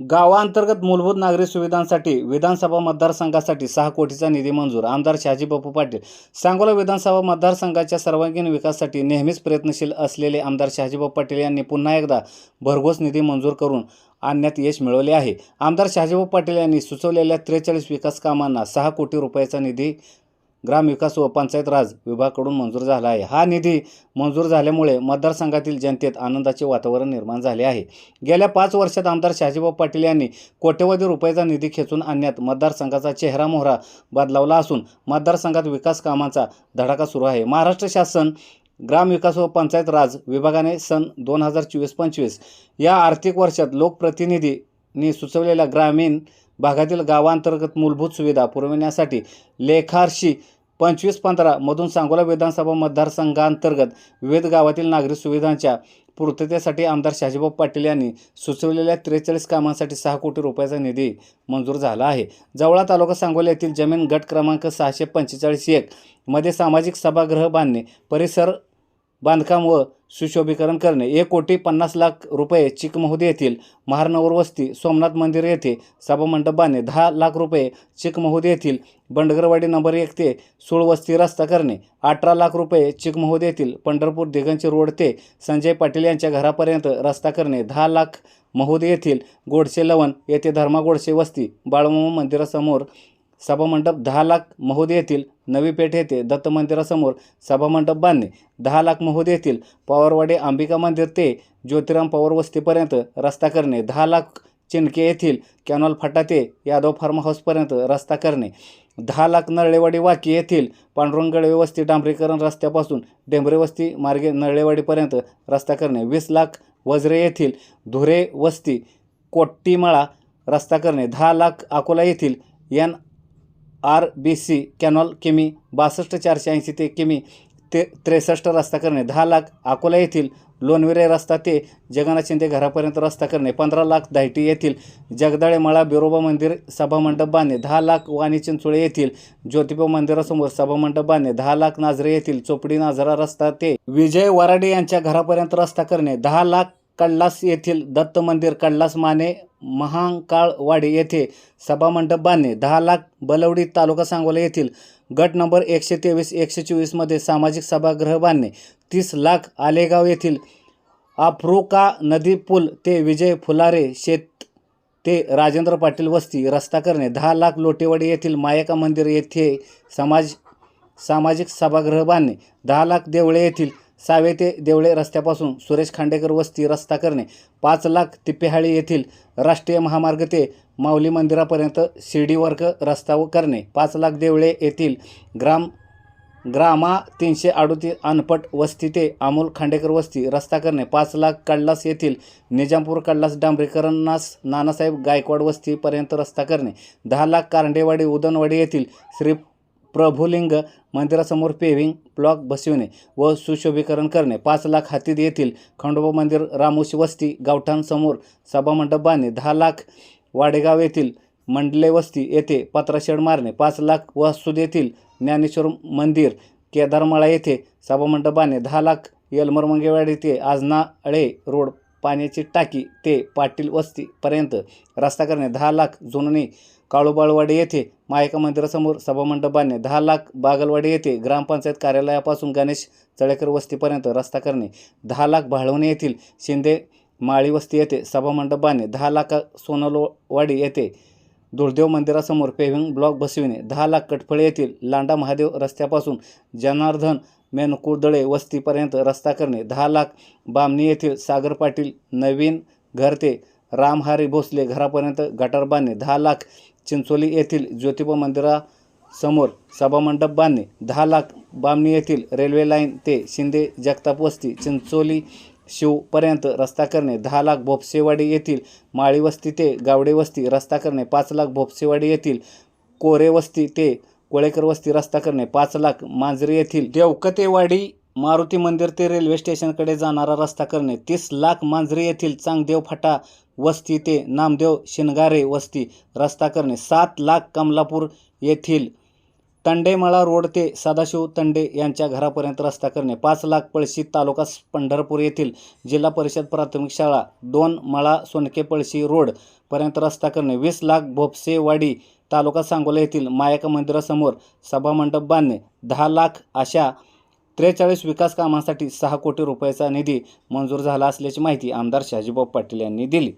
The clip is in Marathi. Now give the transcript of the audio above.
गावाअंतर्गत मूलभूत नागरी सुविधांसाठी विधानसभा मतदारसंघासाठी सहा कोटीचा निधी मंजूर. आमदार शहाजी बापू पाटील सांगोला विधानसभा मतदारसंघाच्या सर्वांगीण विकासासाठी नेहमीच प्रयत्नशील असलेले आमदार शहाजीबापू पाटील यांनी पुन्हा एकदा भरघोस निधी मंजूर करून आणण्यात यश मिळवले आहे. आमदार शहाजीबापू पाटील यांनी सुचवलेल्या त्रेचाळीस विकास कामांना सहा कोटी रुपयाचा निधी ग्रामविकास व पंचायत राज विभागाकडून मंजूर झाला आहे. हा निधी मंजूर झाल्यामुळे मतदारसंघातील जनतेत आनंदाचे वातावरण निर्माण झाले आहे. गेल्या पाच वर्षात आमदार शहाजीभाऊ पाटील यांनी कोट्यवधी रुपयाचा निधी खेचून आणण्यात मतदारसंघाचा चेहरा मोहरा बदलावला असून मतदारसंघात विकास कामांचा धडाका सुरू आहे. महाराष्ट्र शासन ग्रामविकास व पंचायत राज विभागाने सन दोन हजार चोवीस पंचवीस या आर्थिक वर्षात लोकप्रतिनिधींनी सुचवलेल्या ग्रामीण भागातील गावांतर्गत मूलभूत सुविधा पुरविण्यासाठी लेखार्शी पंचवीस पंधरा मधून सांगोला विधानसभा मतदारसंघांतर्गत विविध गावातील नागरी सुविधांच्या पूर्ततेसाठी आमदार शहाजीबाबू पाटील यांनी सुचवलेल्या त्रेचाळीस कामांसाठी सहा कोटी रुपयाचा निधी मंजूर झाला आहे. जवळा तालुका सांगोला येथील जमीन गट क्रमांक सहाशे पंचेचाळीस एक मध्ये सामाजिक सभागृह बांधणे परिसर बांधकाम व सुशोभीकरण करणे. एक कोटी पन्नास लाख रुपये चिकमहुद येथील महारनगर वस्ती सोमनाथ मंदिर येथे सभामंडप बांधणे दहा लाख रुपये चिकमहुद येथील बंडगरवाडी नंबर एक ते सुळवस्ती रस्ता करणे. अठरा लाख रुपये चिकमहुद येथील पंढरपूर दिगंची रोड ते संजय पाटील यांच्या घरापर्यंत रस्ता करणे. दहा लाख महुदी येथील गोडसे लवण येथे धर्मा गोडसे वस्ती बाळमामा मंदिरासमोर सभामंडप दहा लाख महोदय येथील नवी पेठ येथे दत्त मंदिरासमोर सभामंडप बांधणे दहा लाख महोदय येथील पवारवाडी अंबिका मंदिर ते ज्योतिराम पवार वस्तीपर्यंत रस्ता करणे दहा लाख चिनके येथील कॅनॉल फाटा ते यादव फार्म हाऊसपर्यंत रस्ता करणे दहा लाख नरळेवाडी वाकी येथील पांडुरंगगडवे वस्ती डांबरीकरण रस्त्यापासून डेंबरे वस्ती मार्गे नरळेवाडीपर्यंत रस्ता करणे वीस लाख वज्रे येथील धुरे वस्ती कोट्टीमळा रस्ता करणे दहा लाख अकोला येथील N R B C canal किमी बासष्ट चारशे ऐंशी ते किमी ते त्रेसष्ट रस्ता करणे दहा लाख अकोला येथील लोणविरे रस्ता ते जगन्नाथ शिंदे घरापर्यंत रस्ता करणे पंधरा लाख दायटी येथील जगदाळे मळा बिरोबा मंदिर सभामंडप बांधणे दहा लाख वाणी चिंचोळे येथील ज्योतिबा मंदिरासमोर सभामंडप बांधणे दहा लाख नाझरे येथील चोपडी नाझरा रस्ता ते विजय वराडे यांच्या घरापर्यंत रस्ता करणे दहा लाख कल्लास येथील दत्त मंदिर कल्लास माने महांकाळवाडी येथे सभामंडप बांधणे दहा लाख बलवडी तालुका सांगोला येथील गट नंबर एकशे तेवीस एकशे चोवीसमध्ये सामाजिक सभागृह बांधणे तीस लाख आलेगाव येथील आफ्रुका नदी पूल ते विजय फुलारे शेत ते राजेंद्र पाटील वस्ती रस्ता करणे दहा लाख लोटेवाडी येथील मायका मंदिर येथे समाज सामाजिक सभागृह बांधणे दहा लाख देवळे येथील सावे ते देवळे रस्त्यापासून सुरेश खांडेकर वस्ती रस्ता करणे पाच लाख तिप्पेहाळी येथील राष्ट्रीय महामार्ग ते माऊली मंदिरापर्यंत शिर्डीवर्क रस्ता व करणे पाच लाख देवळे येथील ग्राम ग्रामा तीनशे अडोतीस अनपट वस्ती ते अमोल खांडेकर वस्ती रस्ता करणे पाच लाख कडलास येथील निजामपूर कडलास डांबरीकरणास नानासाहेब गायकवाड वस्तीपर्यंत रस्ता करणे दहा लाख कारंडेवाडी उदनवाडी येथील श्री प्रभुलिंग मंदिरासमोर पेव्हिंग ब्लॉक बसविणे व सुशोभीकरण करणे. पाच लाख हातीत येथील खंडोबा मंदिर रामोशी वस्ती गावठाणसमोर सभामंडप बांधणे. दहा लाख वाडेगाव येथील मंडले वस्ती येथे पत्राशेड मारणे. पाच लाख वासूद येथील ज्ञानेश्वर मंदिर केदारमाळा येथे सभामंडप बांधणे. दहा लाख येलमर मंगेवाडी ते आजनाळे रोड पाण्याची टाकी ते पाटील वस्तीपर्यंत. रस्ता करणे दहा लाख जुनने काळूबाळवाडी येथे मायका मंदिरासमोर सभामंडप बांधणे दहा लाख बागलवाडी येथे ग्रामपंचायत कार्यालयापासून गणेश चळेकर वस्तीपर्यंत रस्ता करणे दहा लाख भाळवणे येथील शिंदे माळी वस्ती येथे सभामंडप बांधणे दहा लाख सोनलवाडी येथे दुर्देव मंदिरासमोर पेव्हिंग ब्लॉक बसविणे दहा लाख कटफळे येथील लांडा महादेव रस्त्यापासून जनार्दन मेनकुर्दळे वस्तीपर्यंत रस्ता करणे. दहा लाख बामणी येथील सागर पाटील नवीन घर ते रामहारी भोसले घरापर्यंत गटार बांधणे. दहा लाख चिंचोली येथील ज्योतिबा मंदिरासमोर सभामंडप बांधणे. दहा लाख बामणी येथील रेल्वे लाईन ते शिंदे जगताप वस्ती चिंचोली शिवपर्यंत रस्ता करणे. दहा लाख भोपसेवाडी येथील माळी वस्ती ते गावडे वस्ती रस्ता करणे. पाच लाख भोपसेवाडी येथील कोरे वस्ती ते कोळेकर वस्ती रस्ता करणे. पाच लाख मांजरी येथील देवकतेवाडी मारुती मंदिर ते रेल्वे स्टेशनकडे जाणारा रस्ता करणे. तीस लाख मांजरी येथील चांगदेव फाटा वस्ती ते नामदेव शिनगारे वस्ती रस्ता करणे. सात लाख कमलापूर येथील तंडेमळा रोड ते सदाशिव तंडे यांच्या घरापर्यंत रस्ता करणे. पाच लाख पळशी तालुका पंढरपूर येथील जिल्हा परिषद प्राथमिक शाळा दोन मळा सोनके पळशी रोडपर्यंत रस्ता करणे. वीस लाख भोपसेवाडी तालुका सांगोला येथील मायका मंदिरासमोर सभामंडप बांधणे दहा लाख अशा त्रेचाळीस विकास कामांसाठी सहा कोटी रुपयाचा निधी मंजूर झाला असल्याची माहिती आमदार शहाजीबाब पाटील यांनी दिली.